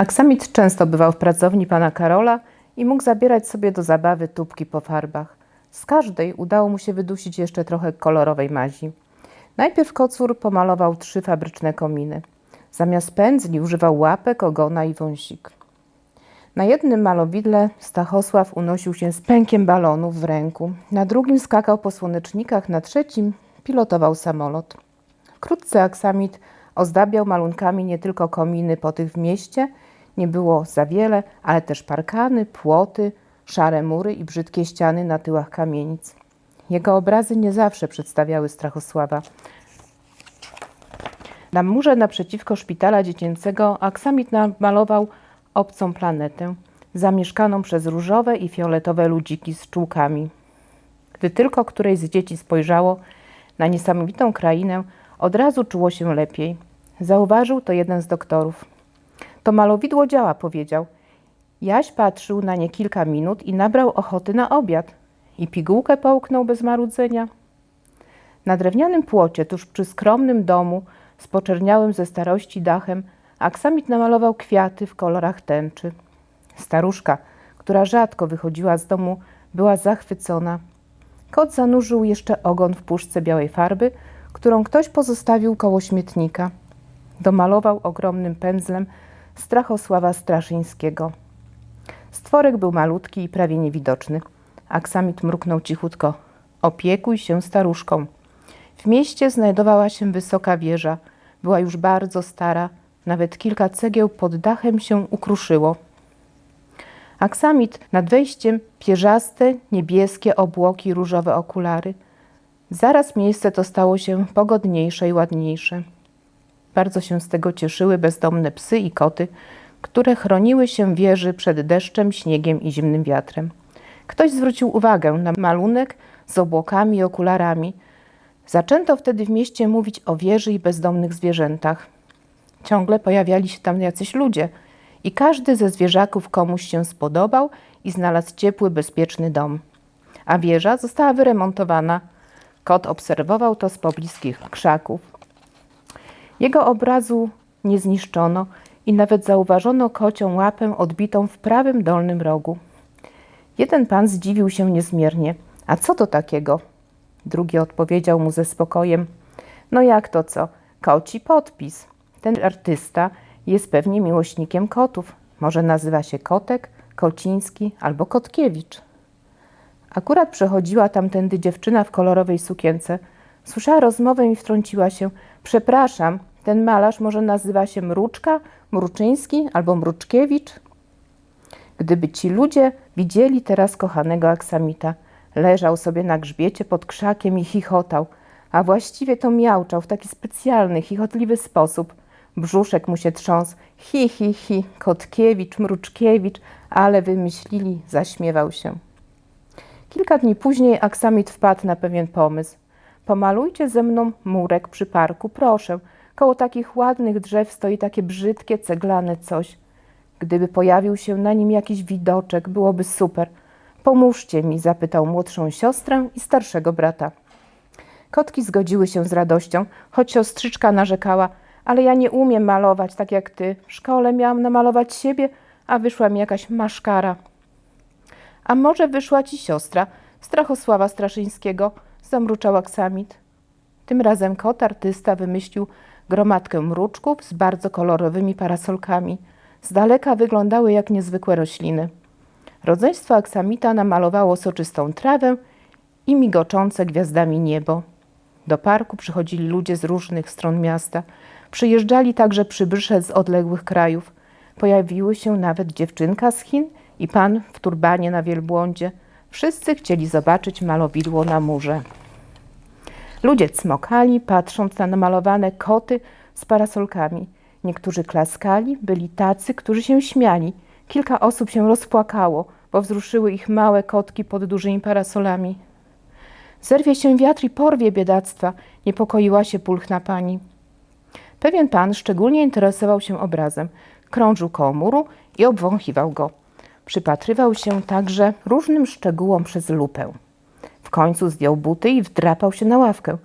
Aksamit często bywał w pracowni pana Karola i mógł zabierać sobie do zabawy tubki po farbach. Z każdej udało mu się wydusić jeszcze trochę kolorowej mazi. Najpierw kocur pomalował trzy fabryczne kominy. Zamiast pędzli używał łapek, ogona i wąsik. Na jednym malowidle Stachosław unosił się z pękiem balonów w ręku, na drugim skakał po słonecznikach, na trzecim pilotował samolot. Wkrótce aksamit ozdabiał malunkami nie tylko kominy po tych w mieście, nie było za wiele, ale też parkany, płoty, szare mury i brzydkie ściany na tyłach kamienic. Jego obrazy nie zawsze przedstawiały Strachosława. Na murze naprzeciwko szpitala dziecięcego aksamit namalował obcą planetę, zamieszkaną przez różowe i fioletowe ludziki z czułkami. Gdy tylko któreś z dzieci spojrzało na niesamowitą krainę, od razu czuło się lepiej. Zauważył to jeden z doktorów. To malowidło działa, powiedział. Jaś patrzył na nie kilka minut i nabrał ochoty na obiad. I pigułkę połknął bez marudzenia. Na drewnianym płocie, tuż przy skromnym domu, z poczerniałym ze starości dachem, aksamit namalował kwiaty w kolorach tęczy. Staruszka, która rzadko wychodziła z domu, była zachwycona. Kot zanurzył jeszcze ogon w puszce białej farby, którą ktoś pozostawił koło śmietnika. Domalował ogromnym pędzlem Strachosława Straszyńskiego. Stworek był malutki i prawie niewidoczny. Aksamit mruknął cichutko. Opiekuj się staruszką. W mieście znajdowała się wysoka wieża. Była już bardzo stara. Nawet kilka cegieł pod dachem się ukruszyło. Aksamit nad wejściem pierzaste, niebieskie obłoki, różowe okulary. Zaraz miejsce to stało się pogodniejsze i ładniejsze. Bardzo się z tego cieszyły bezdomne psy i koty, które chroniły się wieży przed deszczem, śniegiem i zimnym wiatrem. Ktoś zwrócił uwagę na malunek z obłokami i okularami. Zaczęto wtedy w mieście mówić o wieży i bezdomnych zwierzętach. Ciągle pojawiali się tam jacyś ludzie i każdy ze zwierzaków komuś się spodobał i znalazł ciepły, bezpieczny dom. A wieża została wyremontowana. Kot obserwował to z pobliskich krzaków. Jego obrazu nie zniszczono i nawet zauważono kocią łapę odbitą w prawym dolnym rogu. Jeden pan zdziwił się niezmiernie. A co to takiego? Drugi odpowiedział mu ze spokojem. No jak to co? Koci podpis. Ten artysta jest pewnie miłośnikiem kotów. Może nazywa się Kotek, Kociński albo Kotkiewicz. Akurat przechodziła tamtędy dziewczyna w kolorowej sukience. Słyszała rozmowę i wtrąciła się. Przepraszam, ten malarz może nazywa się Mruczka, Mruczyński albo Mruczkiewicz. Gdyby ci ludzie widzieli teraz kochanego aksamita, leżał sobie na grzbiecie pod krzakiem i chichotał, a właściwie to miałczał w taki specjalny, chichotliwy sposób. Brzuszek mu się trząsł. Hi, hi, hi, Kotkiewicz, Mruczkiewicz, ale wymyślili, zaśmiewał się. Kilka dni później aksamit wpadł na pewien pomysł. Pomalujcie ze mną murek przy parku, proszę. Koło takich ładnych drzew stoi takie brzydkie, ceglane coś. Gdyby pojawił się na nim jakiś widoczek, byłoby super. Pomóżcie mi, zapytał młodszą siostrę i starszego brata. Kotki zgodziły się z radością, choć siostrzyczka narzekała, ale ja nie umiem malować tak jak ty. W szkole miałam namalować siebie, a wyszła mi jakaś maszkara. A może wyszła ci siostra Strachosława Straszyńskiego, zamruczał aksamit. Tym razem kot artysta wymyślił gromadkę mruczków z bardzo kolorowymi parasolkami. Z daleka wyglądały jak niezwykłe rośliny. Rodzeństwo aksamita namalowało soczystą trawę i migoczące gwiazdami niebo. Do parku przychodzili ludzie z różnych stron miasta. Przyjeżdżali także przybysze z odległych krajów. Pojawiły się nawet dziewczynka z Chin i pan w turbanie na wielbłądzie. Wszyscy chcieli zobaczyć malowidło na murze. Ludzie cmokali, patrząc na namalowane koty z parasolkami. Niektórzy klaskali, byli tacy, którzy się śmiali. Kilka osób się rozpłakało, bo wzruszyły ich małe kotki pod dużymi parasolami. Zerwie się wiatr i porwie biedactwa, niepokoiła się pulchna pani. Pewien pan szczególnie interesował się obrazem. Krążył koło muru i obwąchiwał go. Przypatrywał się także różnym szczegółom przez lupę. W końcu zdjął buty i wdrapał się na ławkę.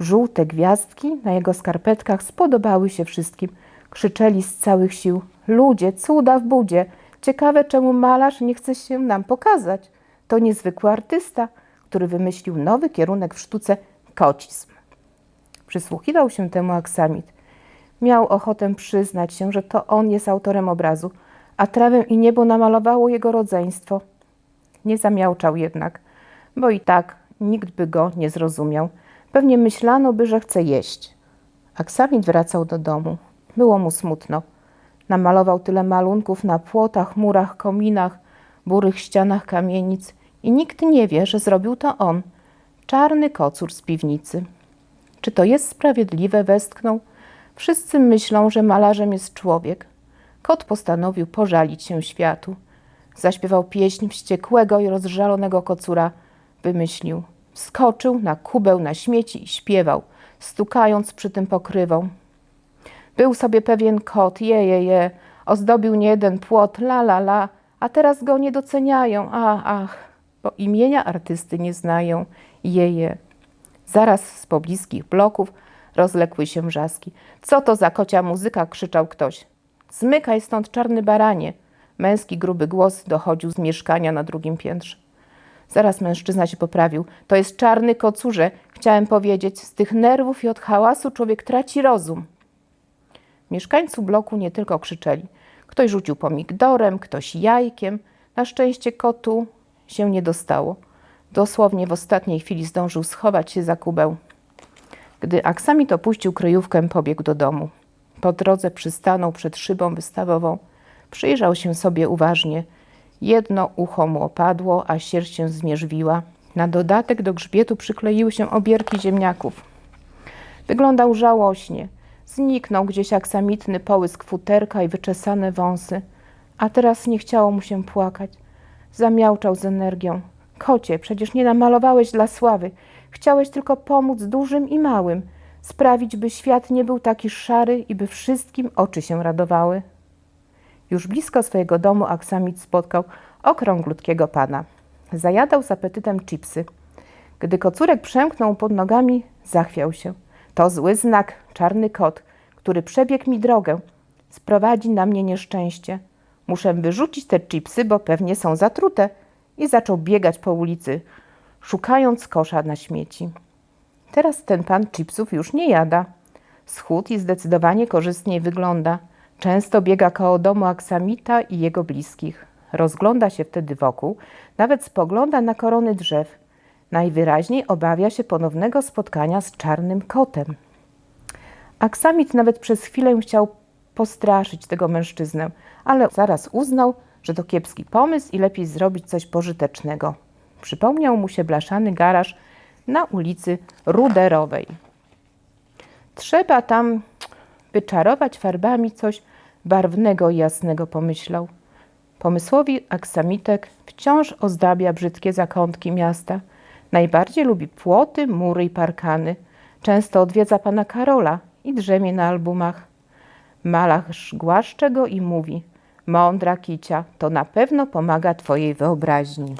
Żółte gwiazdki na jego skarpetkach spodobały się wszystkim. Krzyczeli z całych sił: Ludzie, cuda w budzie. Ciekawe, czemu malarz nie chce się nam pokazać. To niezwykły artysta, który wymyślił nowy kierunek w sztuce kocizm. Przysłuchiwał się temu aksamit. Miał ochotę przyznać się, że to on jest autorem obrazu, a trawę i niebo namalowało jego rodzeństwo. Nie zamiałczał jednak, bo i tak nikt by go nie zrozumiał. Pewnie myślano by, że chce jeść. Aksamit wracał do domu. Było mu smutno. Namalował tyle malunków na płotach, murach, kominach, burych ścianach kamienic i nikt nie wie, że zrobił to on, czarny kocur z piwnicy. Czy to jest sprawiedliwe? westchnął. Wszyscy myślą, że malarzem jest człowiek. Kot postanowił pożalić się światu. Zaśpiewał pieśń wściekłego i rozżalonego kocura. Wymyślił. Wskoczył na kubeł na śmieci i śpiewał, stukając przy tym pokrywą. Był sobie pewien kot, je, je, je, ozdobił niejeden płot, la, la, la, a teraz go nie doceniają, ach, ach, bo imienia artysty nie znają, je, je. Zaraz z pobliskich bloków rozległy się wrzaski. Co to za kocia muzyka? krzyczał ktoś. Zmykaj stąd, czarny baranie. Męski, gruby głos dochodził z mieszkania na drugim piętrze. Zaraz mężczyzna się poprawił. To jest czarny kocurze. Chciałem powiedzieć, z tych nerwów i od hałasu człowiek traci rozum. Mieszkańcy bloku nie tylko krzyczeli. Ktoś rzucił pomidorem, ktoś jajkiem. Na szczęście kotu się nie dostało. Dosłownie w ostatniej chwili zdążył schować się za kubeł. Gdy aksamit opuścił kryjówkę, pobiegł do domu. Po drodze przystanął przed szybą wystawową. Przyjrzał się sobie uważnie. Jedno ucho mu opadło, a sierść się zmierzwiła. Na dodatek do grzbietu przykleiły się obierki ziemniaków. Wyglądał żałośnie. Zniknął gdzieś aksamitny połysk futerka i wyczesane wąsy. A teraz nie chciało mu się płakać. Zamiałczał z energią. Kocie, przecież nie namalowałeś dla sławy. Chciałeś tylko pomóc dużym i małym. Sprawić, by świat nie był taki szary i by wszystkim oczy się radowały. Już blisko swojego domu aksamit spotkał okrąglutkiego pana. Zajadał z apetytem chipsy. Gdy kocurek przemknął pod nogami, zachwiał się. To zły znak, czarny kot, który przebiegł mi drogę. Sprowadzi na mnie nieszczęście. Muszę wyrzucić te chipsy, bo pewnie są zatrute. I zaczął biegać po ulicy, szukając kosza na śmieci. Teraz ten pan chipsów już nie jada. Schód i zdecydowanie korzystniej wygląda. Często biega koło domu aksamita i jego bliskich. Rozgląda się wtedy wokół, nawet spogląda na korony drzew. Najwyraźniej obawia się ponownego spotkania z czarnym kotem. Aksamit nawet przez chwilę chciał postraszyć tego mężczyznę, ale zaraz uznał, że to kiepski pomysł i lepiej zrobić coś pożytecznego. Przypomniał mu się blaszany garaż na ulicy Ruderowej. Trzeba tam wyczarować farbami coś barwnego i jasnego, pomyślał. Pomysłowi aksamitek wciąż ozdabia brzydkie zakątki miasta. Najbardziej lubi płoty, mury i parkany. Często odwiedza pana Karola i drzemie na albumach. Malarz głaszcze go i mówi – Mądra kicia, to na pewno pomaga twojej wyobraźni.